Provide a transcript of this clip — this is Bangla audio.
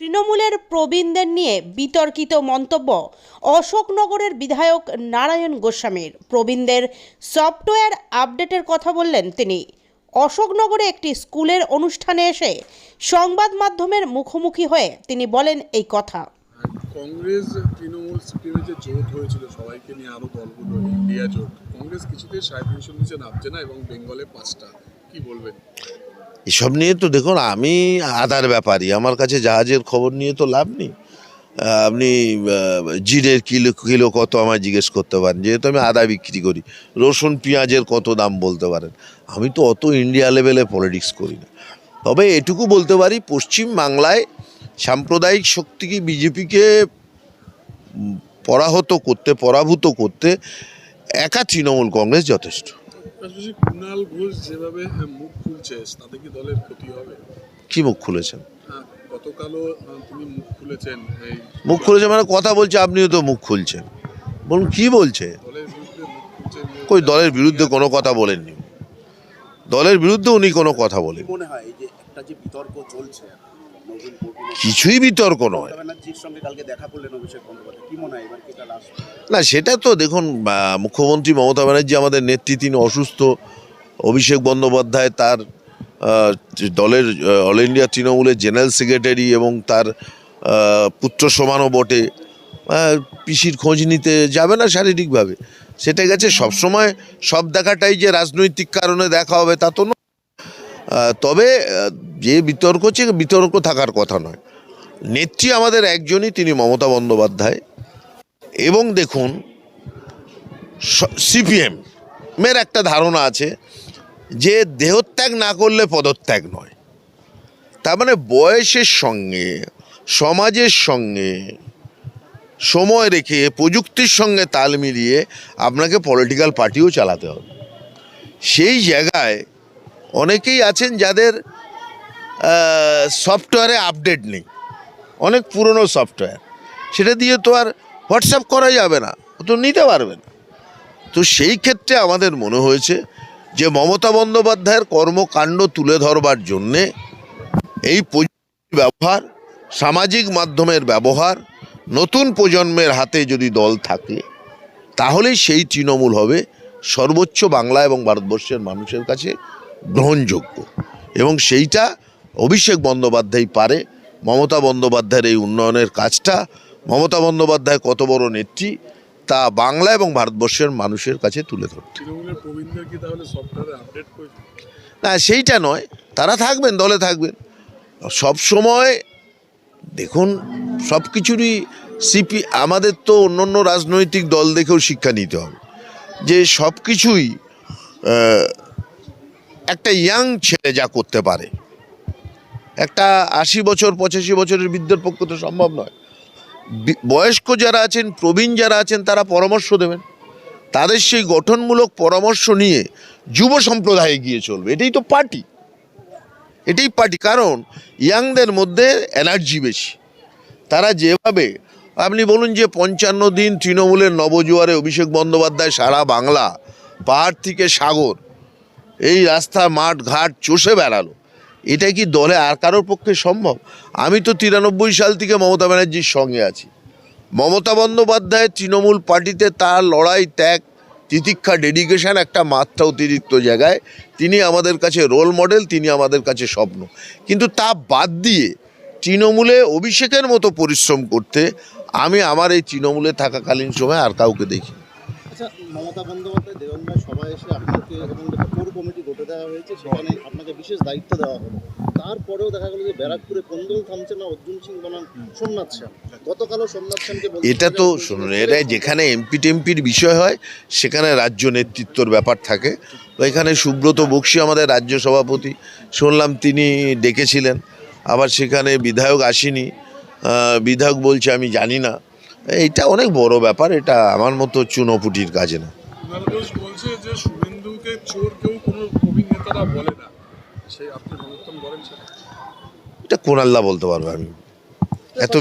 তৃণমূলের প্রবীণদের নিয়ে বিতর্কিত মন্তব্য অশোকনগরের বিধায়ক নারায়ণ গোস্বামীর। প্রবীণদের সফটওয়্যার আপডেটের কথা বললেন তিনি। অশোকনগরে একটি স্কুলের অনুষ্ঠানে এসে সংবাদ মাধ্যমের মুখোমুখি হয়ে তিনি বলেন এই কথা। কংগ্রেস তৃণমূল সিপিএমের যে জোট হয়েছিল, সবাইকে নিয়ে আরও দলগুলো, ইন্ডিয়া জোট, কংগ্রেস কিছুতেই সাড়ে তিনশো নিচে নামছে না এবং বেঙ্গলে পাঁচটা। কি বলবেন? এসব নিয়ে তো দেখুন, আমি আদার ব্যাপারই। আমার কাছে জাহাজের খবর নিয়ে তো লাভ নেই। আপনি জিরের কিলো কিলো কত আমায় জিজ্ঞেস করতে পারেন? যেহেতু আমি আদা বিক্রি করি, রসুন, পেঁয়াজের কত দাম বলতে পারেন? আমি তো অত ইন্ডিয়া লেভেলে পলিটিক্স করি না। তবে এটুকু বলতে পারি, পশ্চিম বাংলায় সাম্প্রদায়িক শক্তিকে বিজেপিকে পরাহত করতে, পরাভূত করতে একা তৃণমূল কংগ্রেস যথেষ্ট। পাশাপাশি কুণাল ঘোষ যেভাবে আহ, মুখ খুলছে তাতে কি দলের ক্ষতি হবে? কি মুখ খুলেছেন? আহ, গতকালও তিনি মুখ খুলেছেন মুখ খুলেছে মানে কথা বলছে আপনিও তো মুখ খুলছেন। বলুন কি বলছে? কই দলের বিরুদ্ধে কোনো কথা বলেননি? দলের বিরুদ্ধে উনি কোনো কথা বলেন মনে হয় এই যে একটা যে বিতর্ক চলছে কিছুই বিতর্ক নয়। না সেটা তো দেখুন মুখ্যমন্ত্রী মমতা ব্যানার্জি আমাদের নেত্রী তিনি অসুস্থ। অভিষেক বন্দ্যোপাধ্যায় তার দলের অল ইন্ডিয়া তৃণমূলের জেনারেল সেক্রেটারি এবং তার পুত্র সমানও বটে। পিসির খোঁজ নিতে যাবে না শারীরিকভাবে। সেটা গেছে সবসময় সব দেখাটাই যে রাজনৈতিক কারণে দেখা হবে তা তো তবে যে বিতর্ক হচ্ছে, বিতর্ক থাকার কথা নয়। নেত্রী আমাদের একজনই, তিনি মমতা বন্দ্যোপাধ্যায়। এবং দেখুন সিপিএম মের একটা ধারণা আছে যে, দেহত্যাগ না করলে পদত্যাগ নয়। তার মানে বয়সের সঙ্গে, সমাজের সঙ্গে, সময় রেখে, প্রযুক্তির সঙ্গে তাল মিলিয়ে আপনাকে পলিটিক্যাল পার্টিও চালাতে হবে। সেই জায়গায় অনেকেই আছেন যাদের সফটওয়্যারে আপডেট নেই। অনেক পুরনো সফটওয়্যার সেটা দিয়ে তো আর হোয়াটসঅ্যাপ করা যাবে না। ও তো নিতে পারবে না। তো সেই ক্ষেত্রে আমাদের মনে হয়েছে যে মমতা বন্দ্যোপাধ্যায়ের কর্মকাণ্ড তুলে ধরবার জন্যে এই প্রযুক্তির ব্যবহার, সামাজিক মাধ্যমের ব্যবহার, নতুন প্রজন্মের হাতে যদি দল থাকে, তাহলেই সেই তৃণমূল হবে সর্বোচ্চ বাংলা এবং ভারতবর্ষের মানুষের কাছে গ্রহণযোগ্য। এবং সেইটা অভিষেক বন্দ্যোপাধ্যায় পারে। মমতা বন্দ্যোপাধ্যায়ের এই উন্নয়নের কাজটা। মমতা বন্দ্যোপাধ্যায় কত বড় নেত্রী তা বাংলা এবং ভারতবর্ষের মানুষের কাছে তুলে ধরতে। না সেইটা নয়। তারা থাকবেন দলে থাকবেন। সব সময় দেখুন সব কিছুরই সিপি আমাদের তো অন্য অন্য রাজনৈতিক দল দেখেও শিক্ষা নিতে হবে। যে সব কিছুই একটা ইয়াং ছেলে যা করতে পারে। একটা আশি বছর, পঁচাশি বছরের বৃদ্ধের পক্ষে তো সম্ভব নয়। বয়স্ক যারা আছেন, প্রবীণ যারা আছেন, তারা পরামর্শ দেবেন। তাদের সেই গঠনমূলক পরামর্শ নিয়ে যুব সম্প্রদায়ে গিয়ে চলবে। এটাই তো পার্টি। এটাই পার্টি। কারণ ইয়াংদের মধ্যে এনার্জি বেশি। তারা যেভাবে, আপনি বলুন যে পঞ্চান্ন দিন তৃণমূলের নবজোয়ারে অভিষেক বন্দ্যোপাধ্যায় সারা বাংলা, পাহাড় থেকে সাগর এই রাস্তা, মাঠ, ঘাট চষে বেড়ালো। এটা কি দলে আর কারোর পক্ষে সম্ভব? আমি তো তিরানব্বই সাল থেকে মমতা ব্যানার্জির সঙ্গে আছি। মমতা বন্দ্যোপাধ্যায়ের তৃণমূল পার্টিতে তার লড়াই, ত্যাগ, তিতিক্ষা, ডেডিকেশন একটা মাত্রা অতিরিক্ত জায়গায়। তিনি আমাদের কাছে রোল মডেল তিনি আমাদের কাছে স্বপ্ন। কিন্তু তা বাদ দিয়ে তৃণমূলে অভিষেকের মতো পরিশ্রম করতে আমি আমার এই তৃণমূলে থাকাকালীন সময় আর কাউকে দেখি আচ্ছা মমতা বন্দ্যোপাধ্যায় দেওয়ানবাগ সভায় এসে আপনাকে এবং একটা কোর কমিটি গঠে দেওয়া হয়েছে সেখানে আপনাকে বিশেষ দায়িত্ব দেওয়া হলো। তারপরেও দেখা গেল যে ব্যারাকপুরে কোন্দল থামছে না অর্জুন সিং বনাম সোমনাথ শ্যাম গতকালও সোমনাথ শ্যামকে এটা তো শুনুন এটা যেখানে এমপি টেমপির বিষয় হয় সেখানে রাজ্য নেতৃত্বর ব্যাপার থাকে। তো এখানে সুব্রত বক্সি আমাদের রাজ্য সভাপতি শুনলাম তিনি ডেকেছিলেন। আবার সেখানে বিধায়ক আসেনি। বিধায়ক বলছে আমি জানি না। এইটা অনেক বড় ব্যাপার এটা আমার মতো চুনোপুটির কাজে না। বলছে যে শুভেন্দুকে চোর কেউ কোনো প্রবীণ নেতারা বলে না। সেই আপনি সমর্থন করেন এটা কোন আল্লাহ বলতে পারব আমি। এত